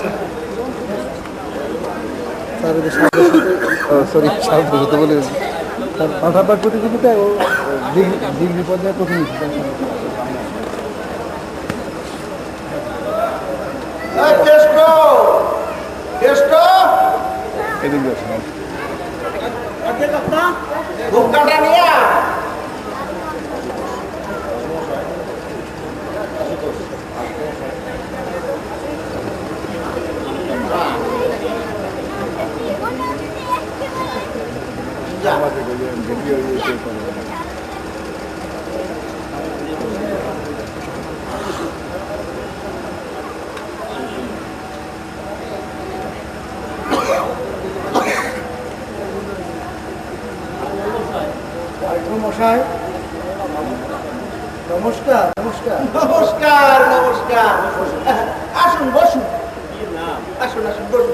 সাথে সরি বুঝতে বলে তার পাঠাবার প্রতিযোগিতায় ও ডিগ্রি পর্যায়ে কেষ্ট এদিকে। ভুক্কাটা নিয়ে আয়। আমাদের ওই যে ভিডিও ইয়ে করে। মশাই। নমস্কার নমস্কার। নমস্কার নমস্কার। আসুন বসুন। আসুন আসুন বসুন।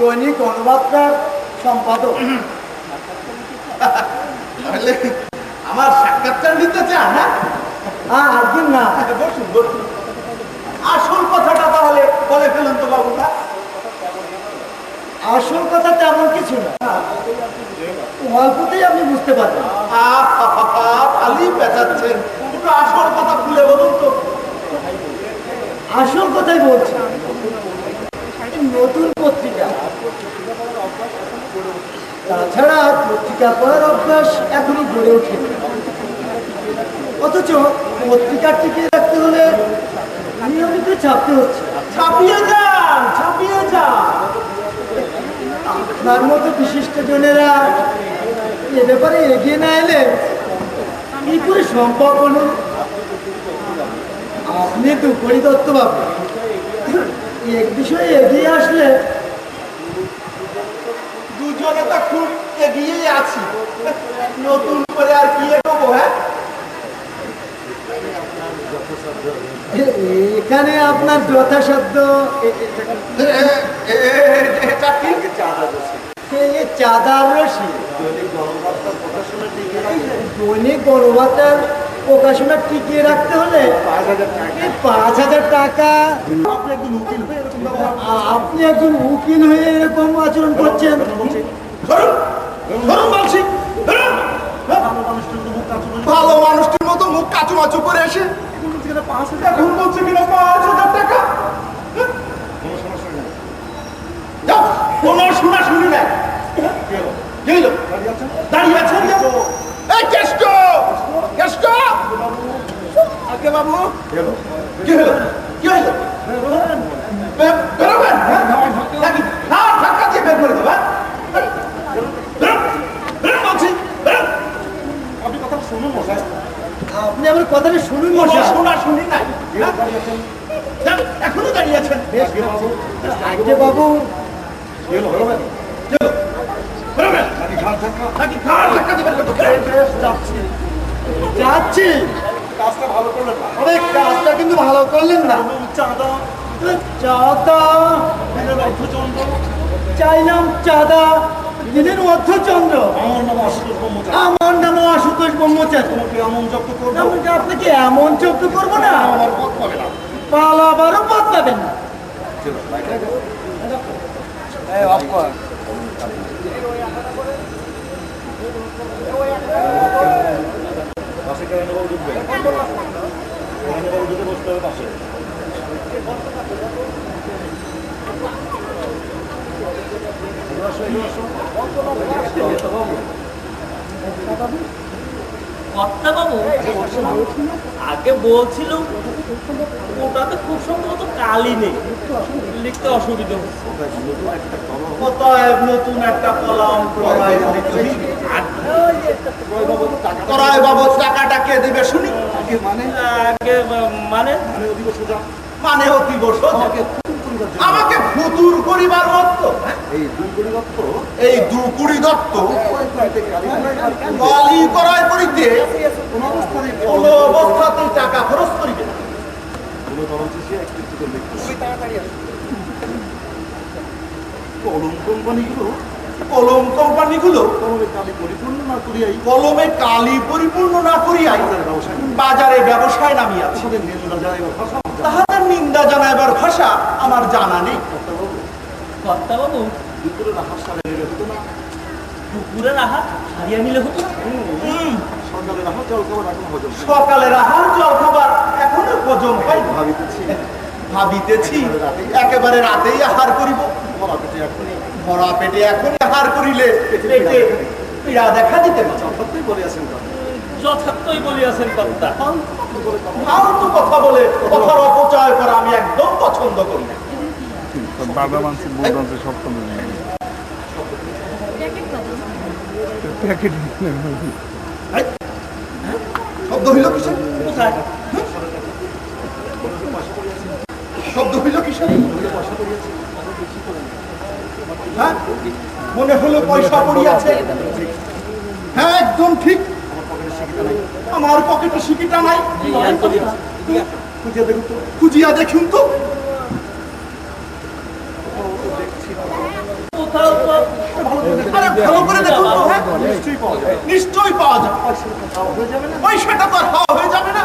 দৈনিক গণবার্তার সম্পাদক। তাহলে আমার সাক্ষাৎকার নিতে চান না? হ্যাঁ একদিন না। বসুন বসুন। আসল কথাটা তাহলে বলে ফেলুন তো বাবুটা আসল কথা তেমন কিছু না। অল্পতেই আপনি বুঝতে পারবেন। খালি পেঁচাচ্ছেন। আসল কথা খুলে বলুন তো। আসল কথাই বলছি। নতুন পত্রিকা। তাছাড়া পত্রিকা পড়ার অভ্যাস এখনই গড়ে ওঠেনি অথচ পত্রিকা টিকিয়ে রাখতে হলে নিয়মিত ছাপতে হচ্ছে। ছাপিয়ে যান ছাপিয়ে যান। আপনার মতো বিশিষ্ট জনেরা এ ব্যাপারে এগিয়ে না এলে কি করে সম্ভব হলো আপনি তো দত্ত বাবু এক বিষয়ে এগিয়ে আসলে দুজনে তো খুব এগিয়েই আছি। নতুন করে আর কি এগোবো হ্যাঁ? এখানে আপনার যথাসাধ্য চাঁদার রশি দৈনিক গণবার্তার প্রকাশনা টিকিয়ে রাখতে হলে পাঁচ হাজার টাকা। আপনি একজন উকিল হয়ে এরকম আচরণ করছেন। ভালো মানুষটির মতো মুখ কাচু মাচু করে এসে এখন বলছে কিনা পাঁচ হাজার টাকা। হ্যাঁ? কোনো শোনা শুনি না কি হলো? দাঁড়িয়ে আছেন? এই কেষ্ট! আগে বাবু? কি হলো? কি হলো? বেরোবেন হ্যাঁ? না ধাক্কা দিয়ে বের করে দেবেন বেরোন বেরোন বলছি বেরোন আপনি আমার কথাটা শুনুন মশাই। শোনা শুনি নাই হ্যাঁ? এখনও দাঁড়িয়ে আছেন। আগে বাবু? যাচ্ছি। কাজটা ভালো করলেন না। আরে কাজটা কিন্তু ভালো করলেন না। চাঁদা চাঁদা। অর্থচন্দ্র চাইলাম চাঁদা দিনের অর্থচন্দ্র আমার নাম আশুতোষ ব্রহ্মচারী। আমার নাম আশুতোষ ব্রহ্মচারী। তোমাকে এমন জব্দ করব। এমনকি আপনাকে এমন চোখ করব না। আমার পথ পাবে না। পালাবারও পথ পাবেন না কেরানীবাবু ঢুকবে কেরানীবাবু ঢুকে বসতে হবে পাশে কর্তা বাবু আগে বলছিল, ওটাতে খুব সম্ভবত কালি নেই। লিখতে অসুবিধা নতুন একটা কলাম বাবদ টাকাটা কে দেবে শুনি? মানে? আগে আহ, মানে? মানে অতীব সোজা আমাকে ফুতুর করিবার মতো এই দুর্গড়ি দত্ত? এই দুকুড়ি দত্ত। কোন করায় করিতে অবস্থানে কোন অবস্থাতেই টাকা খরচ করিবে না। কোনো তরঞ্চি একটু কলম কোম্পানিগুলো কলম কোম্পানিগুলো। কলমে কালি পরিপূর্ণ না করিয়াই কলমে কালি পরিপূর্ণ না করিয়াই বাজারে ব্যবসায় নামিয়াছে। আমাদের নিন্দা জানাইবার ভাষা তাহাদের নিন্দা জানাইবার ভাষা আমার জানা নেই নিলে হতো না। আহার হারিয়ে নিলে হতো না। হুম, সকালে না জল খাবার এখন হজম সকালের আহার জল খাবার এখনও হজম হয়। ভাবিতেছি। ভাবিতেছি একেবারে রাতেই। আহার করিব। এখনই ভরা পেটে এখন আহার করিলে পেটে পীড়া দেখা দিতে পারে। সত্যি বলে আছেন তো যথার্থই বলিয়াছেন কর্তা। ফালতু কথা বলে কথার অপচয় করা আমি একদম পছন্দ করি না। বোর্ড আছে সব প্যাকেট শব্দ হইল কিসের? কোথায়? শব্দ হইল কিসের? হ্যাঁ? মনে হলো পয়সা পড়িয়াছে হ্যাঁ একদম ঠিক। আমার পকেটে সিকিটা নাই। খুঁজিয়া দেখুন তো। ভালো দেখুন তো হ্যাঁ? নিশ্চয়ই পাওয়া যাবে। খাওয়া হয়ে যাবে না।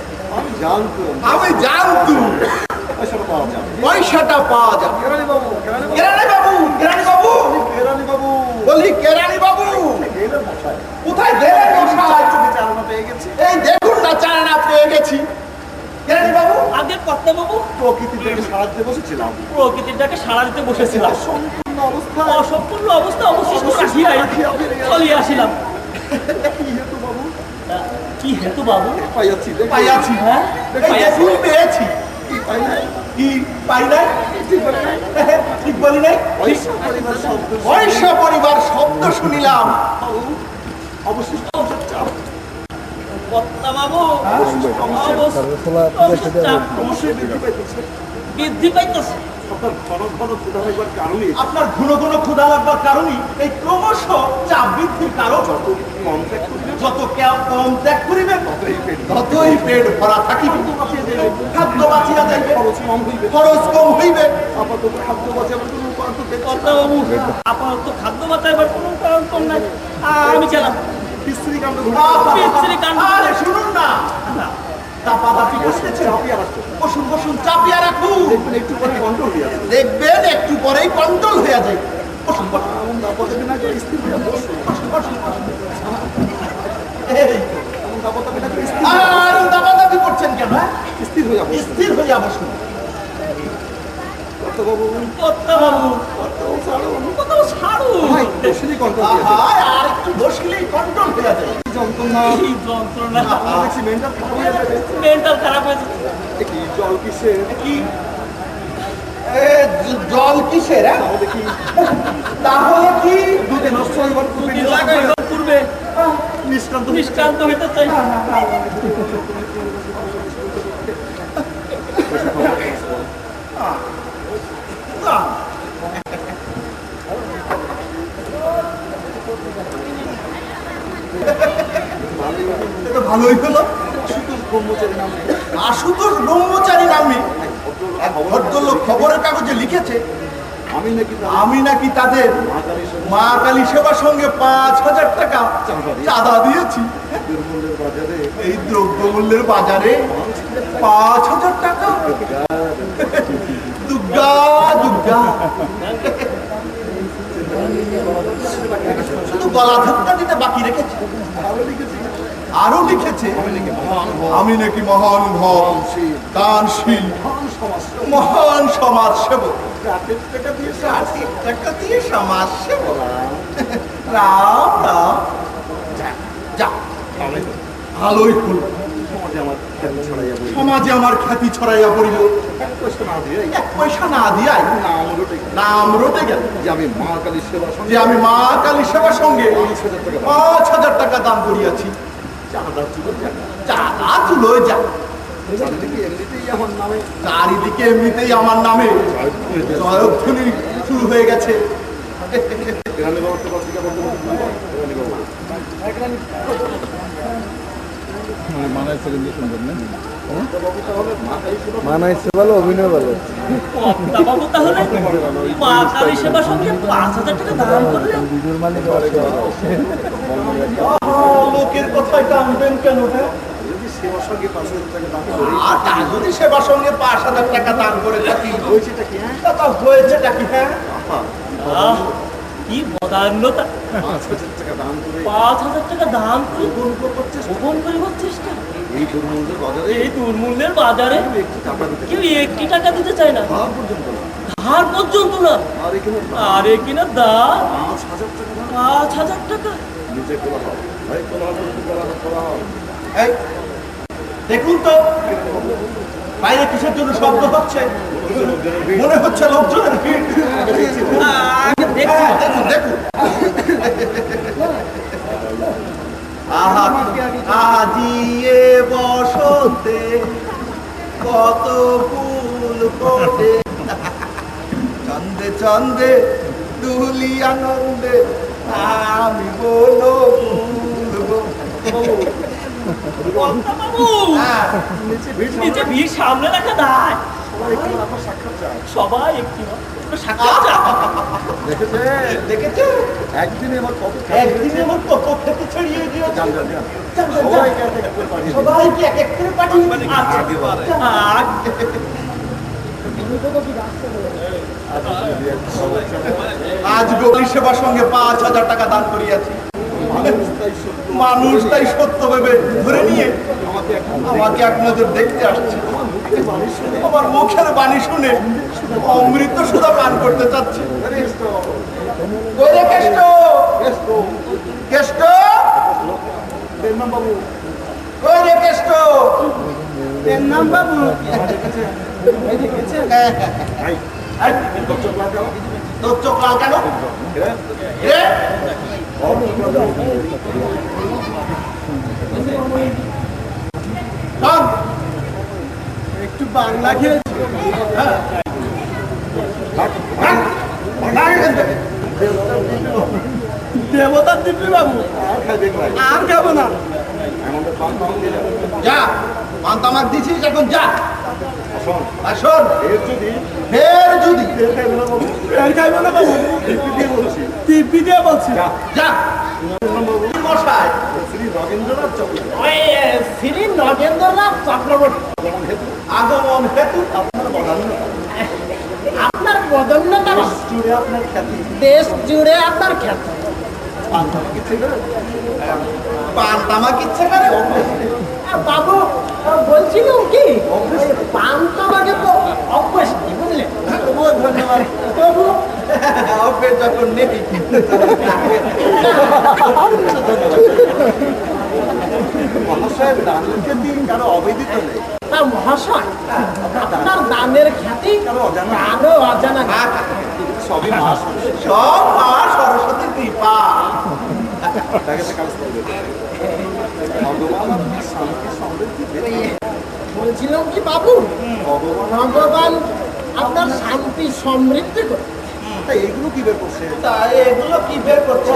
আমি জানতাম পয়সাটা পাওয়া যাবে। কেরানি বাবু কেরানি বাবু কেরানি বাবু কেরানি বাবু কেরানি বাবু বলি কেরানি বাবু কোথায় গেলেন মশাই? পেয়ে গেছি। এই দেখুন না চারানা পেয়ে গেছি। কেরানি বাবু আগে কর্তা বাবু প্রকৃতি থেকে সারাতে বসেছিলাম প্রকৃতিটাকে সাড়া দিতে বসেছিলাম। সম্পূর্ণ অবস্থা অসম্পূর্ণ অবস্থা অবশিষ্ট রাখিয়াই চলিয়ে আসিলাম। বাবু তা কি হেতু বাবু? পাইয়াছি দেখি। পাইয়াছি হ্যাঁ? দেখুন। পেয়েছি? কি পাই নাই? কি পাই নাই? ঠিক বলে পয়সা পরিবার শব্দ শুনিলাম। অবশিষ্ট বাবু অবশ্যই বৃদ্ধি পাইতেছে। বৃদ্ধি পাইতেছে। আপনার ঘন ঘন ক্ষুধা হইবার কারণে আপনার ঘন ঘন ক্ষুধা লাগবার কারণই এই ক্রমশ চাপ বৃদ্ধির কারণ। যত কম ত্যাগ করিবে যত কম ত্যাগ করিবে ততই পেট ততই পেট ভরা থাকিবে। খাদ্য বাঁচিয়া যাইবে। খরচ কম হইবে। খরচ কম হইবে। আপাতত খাদ্য বাঁচাবার কোনো উপায় তো আপাতত খাদ্য বাঁচাইবার কোনো কারণ কম নাই। আমি গেলাম। বিশ্রী কাণ্ড বিশ্রী কাণ্ড। শুনুন না। দেখবেন একটু পরেই কন্ট্রোল হয়ে যাবে। বসুন বসুন। এমন দাপট দেবে না যে স্থির বসুন বসুন বসুন বসুন। এই, এমন দাপট দেবে না যে স্থির আর দাবাদাবি করছেন কেন হ্যাঁ? স্থির হয়ে যাব। স্থির হয়ে যাব আহা, আর একটু বসলেই কন্ট্রোল হয়ে কি যন্ত্রণা। কি যন্ত্রণা? দেখছি মেন্টাল মেন্টাল খারাপ হয়েছে কি জল কিসের? কি? এ, জল কিসের হ্যাঁ? তাহলে কি? দুধে নষ্ট হইবার পূর্বে পূর্বে নিষ্কান্ত নিষ্ক্রান্ত হইতে চাই না। এটা ভালোই হলো। আশুতোষ ব্রহ্মচারী নামে ভদ্রলোক খবরের কাগজে লিখেছে, আমি নাকি তাদের মা কালী সঙ্গে পাঁচ হাজার টাকা চাঁদা দিয়েছি। এই দ্রব্যমূল্যের বাজারে পাঁচ হাজার টাকা। শুধু গলা ধাক্কা দিতে বাকি রেখেছে। আরও লিখেছে আমি নাকি মহান দানশীল মহান সমাজ সেবক টাকা দিয়ে সমাজ সেবক রাম রাম। যা যা ভালোই হল। সমাজে আমার খ্যাতি ছড়াইয়া পড়িল। পয়সা না দিয়াই নাম রটে গেল। যে আমি মা কালী সেবা যে আমি মা কালী সেবার সঙ্গে পাঁচ হাজার টাকা দান করিয়াছি। চাঁদা চুলো যা এমনিতেই আমার নামে। চারিদিকে এমনিতেই আমার নামে জয়ধ্বনি শুরু হয়ে গেছে। গ্রামে ব্যবস্থা পত্রিকা বলতে মানাইছে কিন্তু সুন্দর না? মানাইছে ভালো অভিনয় ভালো সেবা সঙ্গে পাঁচ হাজার টাকা দান মালিক লোকের কথায় টানবেন কেন সেবার সঙ্গে পাঁচ হাজার টাকা দাম আর যদি সেবার সঙ্গে পাঁচ হাজার টাকা দান করে থাকি। হয়েছেটা কি হ্যাঁ হয়েছেটা কি হ্যাঁ? আহ, কি বদান্যতা পাঁচ হাজার টাকা দাম করে পাঁচ হাজার টাকা দান করে করিবার চেষ্টা এই দুর্মূল্যের বাজারে এই দুর্মূল্যের বাজারে একটু টাকা দিতে কেউ একটি টাকা দিতে চায় না। পর্যন্ত ধার পর্যন্ত না। আর কিনা দাম পাঁচ হাজার টাকা পাঁচ হাজার টাকা। হয়। ভাই হবে হবে দেখুন তো বাইরে কিসের জন্য শব্দ হচ্ছে মনে হচ্ছে লোকজনের ভিড় আগে দেখছি হ্যাঁ, দেখুন দেখুন আহা আজিয়ে বসতে কত ফুল ফোটে। চন্দে চন্দে দুলি আনন্দে আমি বলো হ্যাঁ সবাই একটি। একদিনে আমার কত ছড়িয়ে। সবাইকে এক এক করে পাঠিয়ে আজ গৌরী সেবার সঙ্গে পাঁচ হাজার টাকা দান করিয়াছি। মানুষ তাই সত্য ভেবে ধরে নিয়ে আমাকে নজর দেখতে আসছে। আমার মুখের বাণী শুনে অমৃত সুধা পান করতে চাচ্ছে। কই কেষ্ট! কেষ্ট! কই কেষ্ট নাম বাবু তোর চোখ লাল কেন? হ্যাঁ? রে শোন, একটু বাংলা খেয়েছি হ্যাঁ। ভাগ দেবতার দিব্যি বাবু। আর খাব না। যা পান্তামাক দিছিস এখন যা। যদি। ফের যদি। ফের খাইবো না বাবু। একটু দিয়ে বলছি। টিপি দিয়ে বলছি। যা। মশাই? শ্রী রবীন্দ্রনাথ চক্রবর্তী শ্রী নগেন্দ্রনাথ চক্রবর্তী। আগমন হেতু আপনার বদান্যতা। আপনার বদন্যতা জুড়ে আপনার খ্যাতি। দেশ জুড়ে আপনার খ্যাতি। করে? পান্তামাক ইচ্ছে করে? বাবু বলছিলাম কি? পান্তামাকে তো অভ্যাস কি বুঝলেন তবুও ধন্যবাদ। তবু? অফের যখন নেই মহাশয়ের দানের খ্যাতি কারও অবেদিত নেই। তা মহাশয় আপনার দানের খ্যাতি কারও অজানা আরও অজানা সবই মাস সব মা সরস্বতী কৃপা। তাকে কাজ করবে ভগবান আপনার শান্তি সমৃদ্ধি বলছিলাম কি বাবু? ভগবান। ভগবান আপনার শান্তি সমৃদ্ধি করে। তা এগুলো কি বের করছে? তা এগুলো কি বের করছে?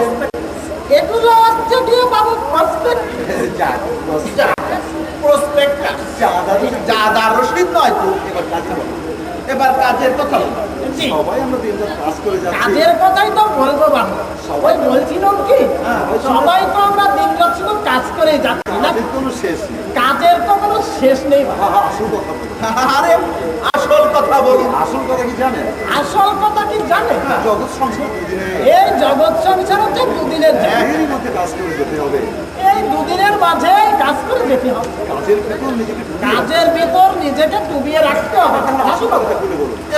এগুলো হচ্ছে কি বাবু প্রসপেক্টাস জাদার রসিদ নয় তো এবার কাজে। এবার কাজের কথা। সবাই আমরা দিনরাত কাজ করে যাচ্ছি। কাজের কথাই তো বলব বাবু। সবাই বলছিলাম কি? সবাই তো আমরা দিন রাত শুধু কাজ করে যাচ্ছি না। কোনো শেষ নেই। কাজের তো কোনো শেষ নেই আসল কথা আরে আসল কথা বলুন। আসল কথা কি জানেন? আসল কথা কি জানে জগৎ সংসার দুদিনে এই জগৎ সংসার হচ্ছে দুদিনের মধ্যে কাজ করে যেতে হবে। এই দুদিনের মাঝে কাজ করে যেতে হবে। কাজের ভেতর নিজেকে ডুবিয়ে রাখতে হবে।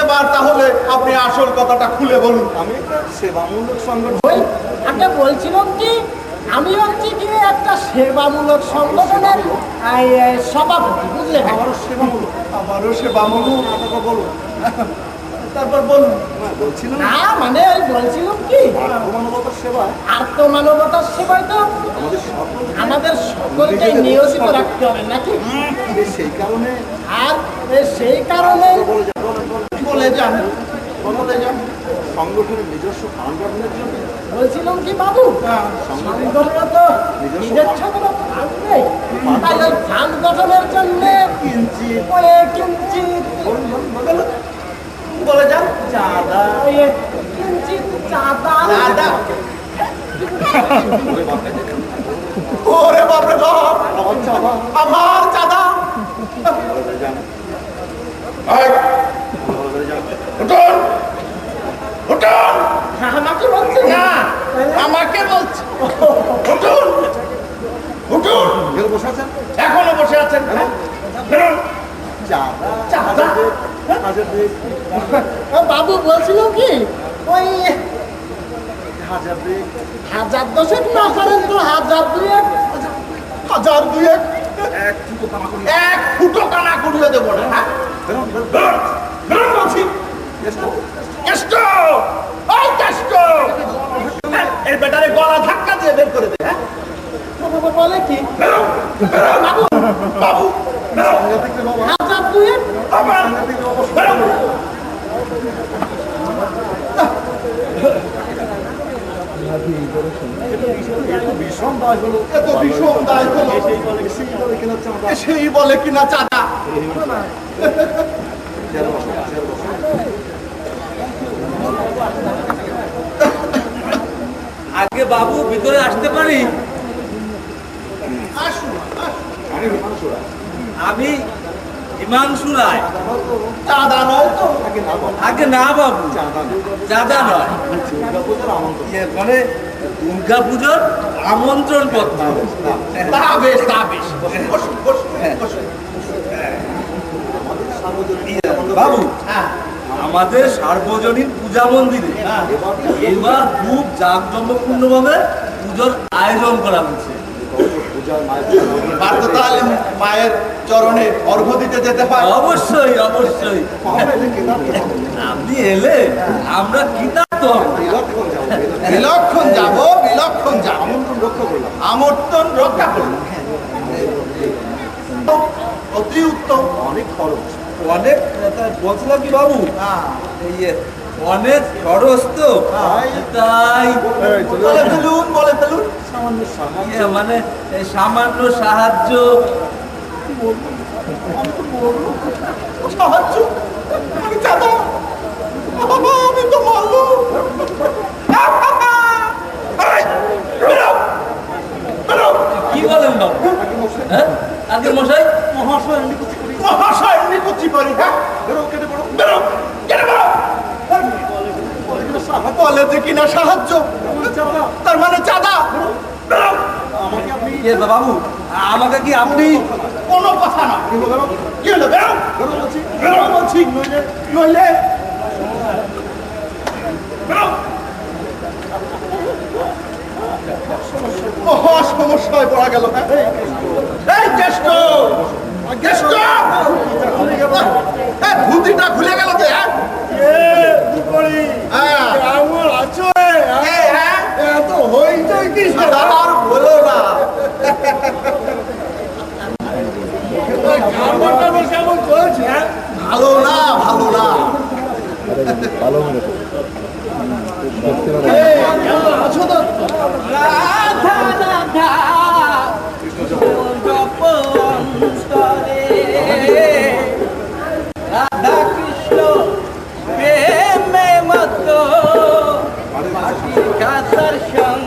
এবার তাহলে আপনি আসল কথাটা খুলে বলুন। আমি সেবামূলক সংগঠন। আগে বলছিলাম কি আমি হচ্ছি কি একটা সেবামূলক সংগঠনের সভাপতি বুঝলে? আমারও সেবামূলক। আমারও সেবামূলক। বলুন। তারপর বলুন। বলছিলাম। না মানে বলছিলাম কি? মানবতার সেবায়। আত্মমানবতার সেবায় তো আমাদের সকলকে নিয়োজিত রাখতে হবে নাকি? সেই কারণে আর সেই কারণে বলে যান বলে যান। সংগঠনের নিজস্ব জন্য। বলছিলাম কি বাবু? সংগঠনে তো নিজের ছাত্র থাকবে। তাই ওই ফান্ড গঠনের জন্য কিঞ্চিত কিঞ্চিত বলে যান। চাঁদা। চাঁদা। চাঁদা ওরে বাপরে বাপ। আমার চাঁদা। আমাকে বলছে না। আমাকে বলছে। উঠুন। উঠুন। এখানে বসে আছেন? এখনও বসে আছেন। বেরোন চাঁদা। চাঁদা? বাবু বলছিল কি? ওই হাজার দশেক না করেন তো হাজার দুয়েক হাজার দুয়েক। এক ফুটো কানা করিয়ে এক ফুটো কানা করিয়ে দেবো না বলছি বেটারে গলা ধাক্কা দিয়ে বের করে দে হ্যাঁ? বাবু বলে কি? বাবু হাজার দুয়েক আমার ভীষণ দায় হলো এত ভীষণ দায় হলো সেই বলে কিনা চাঁদা আগে বাবু ভিতরে আসতে পারি? আমি হিমাংশু রায় চাঁদা নয় তো। আগে না বাবু দাদা নয়। মানে দুর্গা পুজোর আমন্ত্রণ পত্র। তা বেশ তা বেশ। বসুন, বসুন, বসুন, বসুন। বাবু হ্যাঁ। আমাদের সার্বজনীন পূজা মন্দিরে এবার খুব জাঁকজমকপূর্ণ ভাবে পুজোর আয়োজন করা হয়েছে মায়ের চরণে। অর্ঘ্য দিতে যেতে হয়। অবশ্যই অবশ্যই। আপনি এলে আমরা কৃতার্থ হব বিলক্ষণ যাব বিলক্ষণ। যাব আমন্ত্রণ রক্ষা করলাম। আমন্ত্রণ রক্ষা করলাম। অতি উত্তম অনেক খরচ। অনেক বলছিলাম কি বাবু? হ্যাঁ। অনেক খরচ তো। তাই। বলে ফেলুন বলে ফেলুন। সামান্য সাহায্য। ইয়ে মানে সামান্য সাহায্য। সাহায্য? আমি তো মারলো বেরো। কি বলেন বাবু? হ্যাঁ? আগে মশাই? মহাশয় নিকুচি করি মহাশয় নিকুচি করি হ্যাঁ? বেরো কেটে পড়ো। বেরো কেটে পড়ো। বলে যে কিনা সাহায্য। তার মানে চাঁদা। বেরো। বাবু আমাকে কি আপনি কোনো কথা না। নইলে সমস্যায় পড়া গেল হ্যাঁ? এই কেষ্ট কেষ্ট ধুতিটা খুলে গেল যে হ্যাঁ? আর বলো না ভালো ভালো না ভালো মনে রাধা কৃষ্ণ প্রেমে মতো কাতার সঙ্গ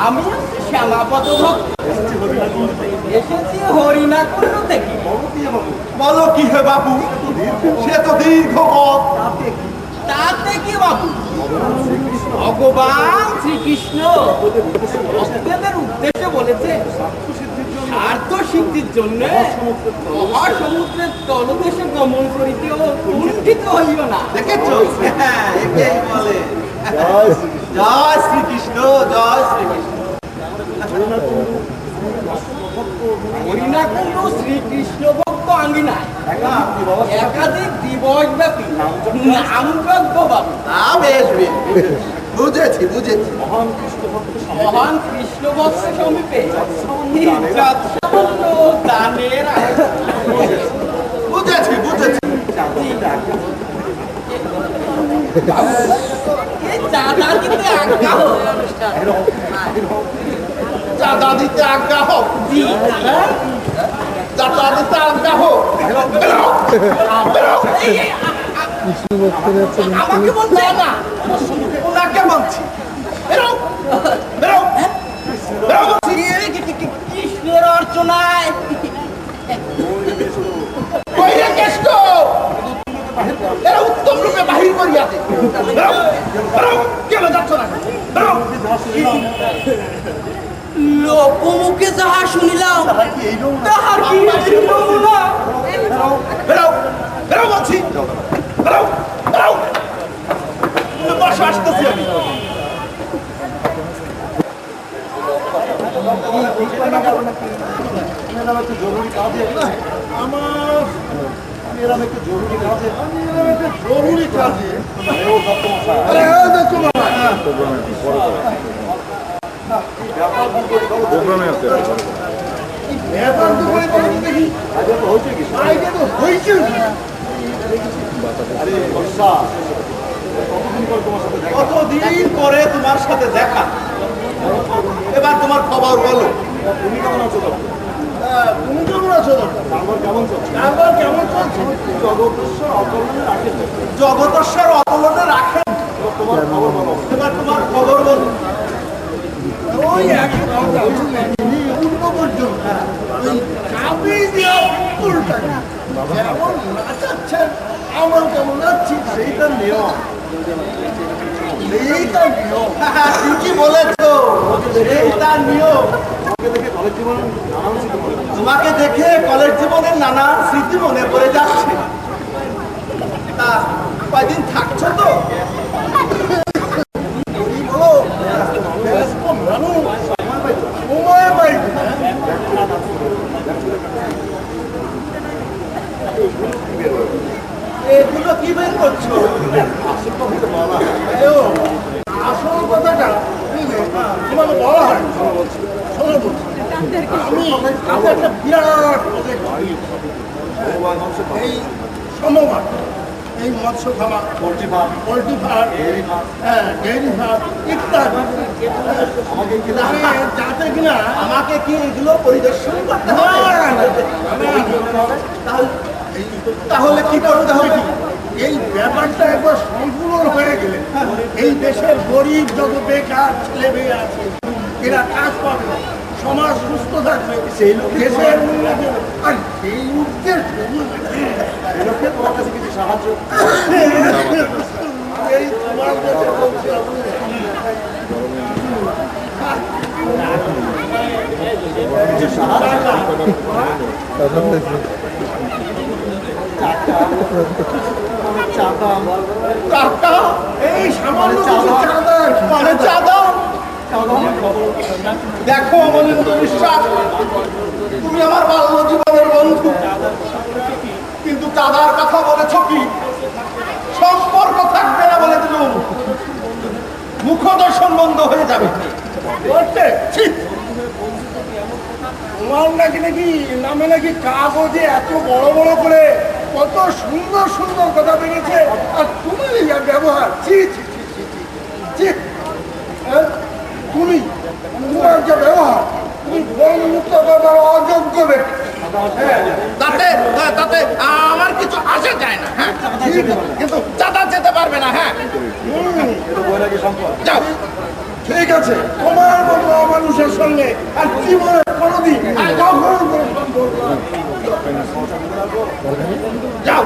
আমি বলো কি হে বাবু সে তো দীর্ঘ তাতে কি বাবু ভগবান শ্রীকৃষ্ণ উদ্দেশ্যে বলেছে স্বার্থ সিদ্ধির জন্য মহাসমুদ্রের তলদেশে গমন করিতেও কুণ্ঠিত হইও না দেখেছ হ্যাঁ, বলে? জয় শ্রীকৃষ্ণ জয় শ্রীকৃষ্ণ। হরিণাকুণ্ড শ্রীকৃষ্ণ ভক্ত আঙ্গিনায়। একাধিক দিবস। ব্যাপী। নামযজ্ঞ বাবু না বেশ বেশ। বুঝেছি বুঝেছি। মহান কৃষ্ণ ভক্ত সমীপে যৎসামান্য দানের আয়োজন। বুঝেছি বুঝেছি। চাঁদা দিতে আজ্ঞা হোক। চাঁদা দিতে আজ্ঞা হোক আমাকে বলতে না ওনাকে মানছি বেরো বেরো বলছি। কৃষ্ণের অর্চনায় কই রে কেষ্ট এরা উত্তম রূপে করিয়াছে বেরো বেরো কেন যাচ্ছ না? বেরো লোকমুখে যাহা শুনিলাম তাহার কি নমুনা বেরো বেরো বলছি। বেরো বেরো বসে আসতেছি আমি। প্রোগ্রামে আছে কতদিন পরে তোমার সাথে দেখা? এবার তোমার খবর বলো। তুমি কেমন আছো তুমি জগতেশ্বর অতলনে রাখেন। তোমার খবর বলো। এবার তোমার খবর বলো। ওই এক উঠবো পর্যন্ত ওই চাবি দিয়ে উল্টা যেমন নাচাচ্ছেন আমার কেমন নাচছি সেইটা নিয়ম। এইটা নিয়ম। ঠিকই বলেছ। এইটা নিয়ম। তোমাকে দেখে কলেজ জীবনের নানা স্মৃতি মনে পড়ে যাচ্ছে। তা কয়দিন থাকছো তো। এগুলো কি বের করছ? আসল কথাটা এই মৎস্য পোলট্রি ফার্ম পোলট্রি ফার্ম ইত্যাদি আমাকে কি যাতে কিনা আমাকে কি এগুলো পরিদর্শন করতে হবে তাহলে তাহলে কি? করতে হবে এই ব্যাপারটা একবার সম্পূর্ণ হয়ে গেলে এই দেশের গরিব যত বেকার ছেলে মেয়ে আছে এরা কাজ পাবে সমাজ সুস্থ থাকবে সেই দেশের উন্নতি আর সেই উদ্দেশ্যে তোমার কাছে কিছু সাহায্য এই তোমার কাছে সাহায্য দেখো তুমি আমার বাল্য জীবনের বন্ধু। কিন্তু চাঁদার কথা বলেছ কি? সম্পর্ক থাকবে না বলে দিলুম মুখ দর্শন বন্ধ হয়ে যাবে। তোমার নাকি নাকি নামে নাকি কাগজে এত বড় বড় করে কত সুন্দর সুন্দর কথা বেরিয়েছে। আর তুমি ইয়ার ব্যবহার চি চি হ্যাঁ? তুমি তোমার যে ব্যবহার তুমি বন্ধুত্ব করবার অযোগ্য ব্যক্তি। হ্যাঁ? তাতে আমার কিছু আসা যায় না হ্যাঁ? কিন্তু যেতে পারবে না হ্যাঁ? ঠিক আছে। তোমার মতো মানুষের সঙ্গে আর জীবনের কোনোদিন যাও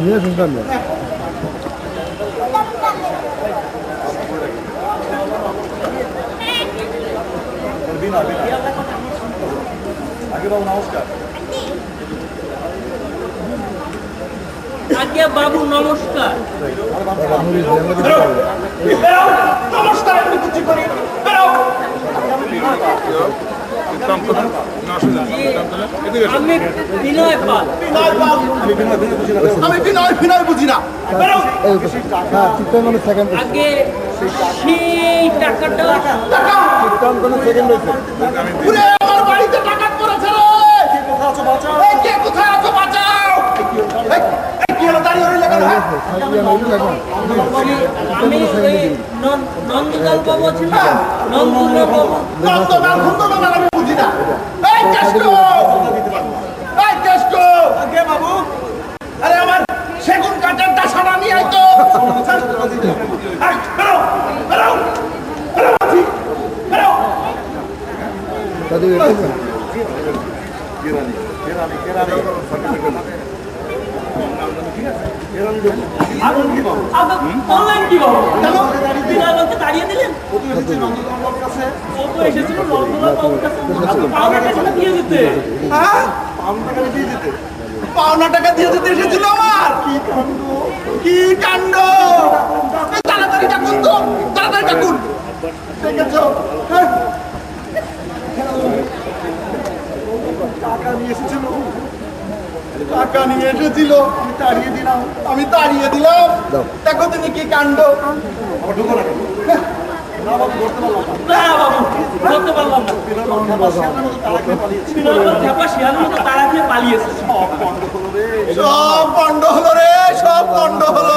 নিয়ে শুনতাম না আজ্ঞা বাবু নমস্কার দিতে পারব। বেরো নমস্কার আমি কিছু করি। আমি বিনয় পাল আমি বিনয় বিনয় বুঝি না আগে সেই টাকাটা আমি ওই নন- নন্দলাল বাবু ছিল নন্দলাল বাবু নন্দলাল নন্দলাল আমি বুঝি না এই বেরো বলছি, বললেন কি বাবু পাওনা টাকাটা দিয়ে দিতে। হ্যাঁ? পাওনা টাকা দিয়ে দিতে এসেছিল আমার। কি কাণ্ড? এই তাড়াতাড়ি ডাকুন তো তাড়াতাড়ি ডাকুন দেখেছ হ্যাঁ? টাকা নিয়ে এসেছিল টাকা এসেছিল আমি তাড়িয়ে দিলাম আমি তাড়িয়ে দিলাম। দেখো তুমি কি কাণ্ড। না পালিয়েছে? সব পণ্ড হলো রে। সব পণ্ড হলো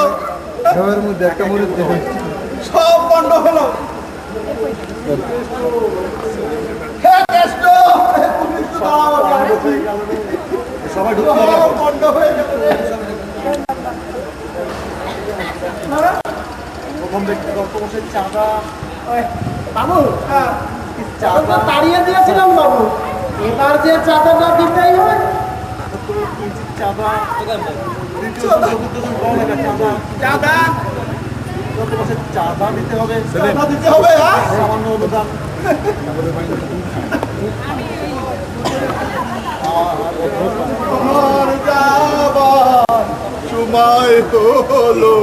সবের মধ্যে একটা মুড়ি দেখুন সব পণ্ড হলো। হে কেষ্ট! হে তুমি সব সবাই পণ্ড হয়ে গেল রে। বাবু হ্যাঁ। চাঁদা। তাড়িয়ে দিয়েছিলাম বাবু। এবার যে চাঁদাটা দিতেই হয় চাঁদা। চাঁদা। দিতে হবে। চাঁদা দিতে হবে হ্যাঁ। সামান্য অনুদান আমার যাবার সময় হলো।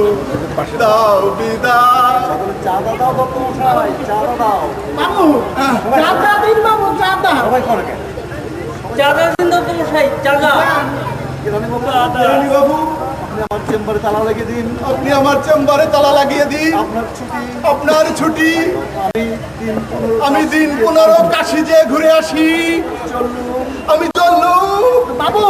দাও বিদায় বাবু চাঁদা দিন বাবু চাঁদা চাঁদা দিন তো মশাই চাঁদা বাবু আমার চেম্বারে তালা লাগিয়ে দিন। আপনি আমার চেম্বারে তালা লাগিয়ে দিন। আপনার ছুটি। আপনার ছুটি। আমি দিন পনেরো কাশি। যে ঘুরে আসি। আমি চললু বাবু